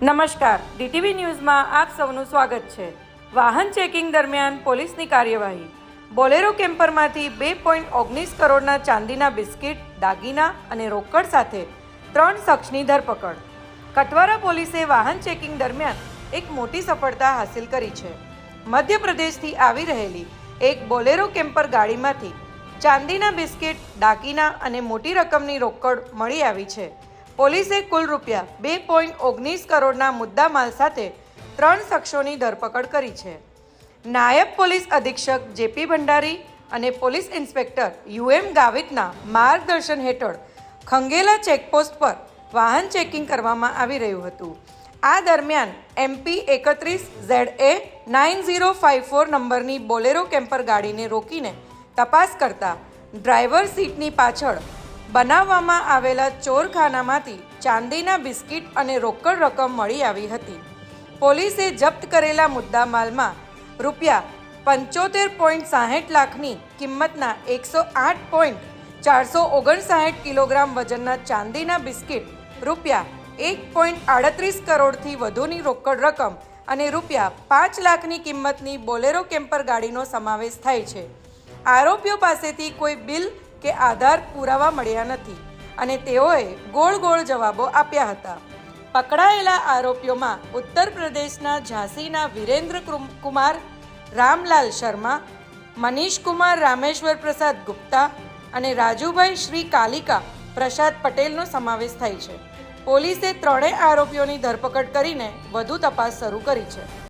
નમસ્કાર. ડીટીવી ન્યૂઝમાં આપ સૌનું સ્વાગત છે. વાહન ચેકિંગ દરમિયાન પોલીસની કાર્યવાહી. બોલેરો કેમ્પરમાંથી બે પોઈન્ટ ઓગણીસ કરોડના ચાંદીના બિસ્કિટ, દાગીના અને રોકડ સાથે ત્રણ શખ્સની ધરપકડ. કટવારા પોલીસે વાહન ચેકિંગ દરમિયાન એક મોટી સફળતા હાંસિલ કરી છે. મધ્યપ્રદેશથી આવી રહેલી એક બોલેરો કેમ્પર ગાડીમાંથી ચાંદીના બિસ્કિટ, દાગીના અને મોટી રકમની રોકડ મળી આવી છે. પોલીસે કુલ રૂપિયા બે પોઈન્ટ ઓગણીસ કરોડના મુદ્દામાલ સાથે ત્રણ શખ્સોની ધરપકડ કરી છે. નાયબ પોલીસ અધિક્ષક જેપી ભંડારી અને પોલીસ ઇન્સ્પેક્ટર યુએમ ગાવિતના માર્ગદર્શન હેઠળ ખંગેલા ચેકપોસ્ટ પર વાહન ચેકિંગ કરવામાં આવી રહ્યું હતું. આ દરમિયાન એમપી એકત્રીસ, Z A nine zero five four નંબરની બોલેરો કેમ્પર ગાડીને રોકીને તપાસ કરતા ડ્રાઈવર સીટની પાછળ બનાવવામાં આવેલા ચોરખાનામાંથી ચાંદીના બિસ્કિટ અને રોકડ રકમ મળી આવી હતી. પોલીસે જપ્ત કરેલા મુદ્દામાલમાં રૂપિયા પંચોતેર પોઈન્ટ સાહીઠ લાખની કિંમતના એકસો આઠ પોઈન્ટ ચારસો ઓગણસાઠ કિલોગ્રામ વજનના ચાંદીના બિસ્કિટ, રૂપિયા એક પોઈન્ટ આડત્રીસ કરોડથી વધુની રોકડ રકમ અને રૂપિયા પાંચ લાખની કિંમતની બોલેરો કેમ્પર ગાડીનો સમાવેશ થાય છે. આરોપીઓ પાસેથી કોઈ બિલ કે આધાર પુરાવા મળ્યા નથી અને તેઓએ ગોળ ગોળ જવાબો આપ્યા હતા. પકડાયેલા આરોપીઓમાં ઉત્તર પ્રદેશના ઝાંસીના વિરેન્દ્ર કુમ- કુમાર, રામલાલ શર્મા, મનીષ કુમાર રામેશ્વર પ્રસાદ ગુપ્તા અને રાજુભાઈ શ્રી કાલિકા પ્રસાદ પટેલનો સમાવેશ થાય છે. પોલીસે ત્રણેય આરોપીઓની ધરપકડ કરીને વધુ તપાસ શરૂ કરી છે.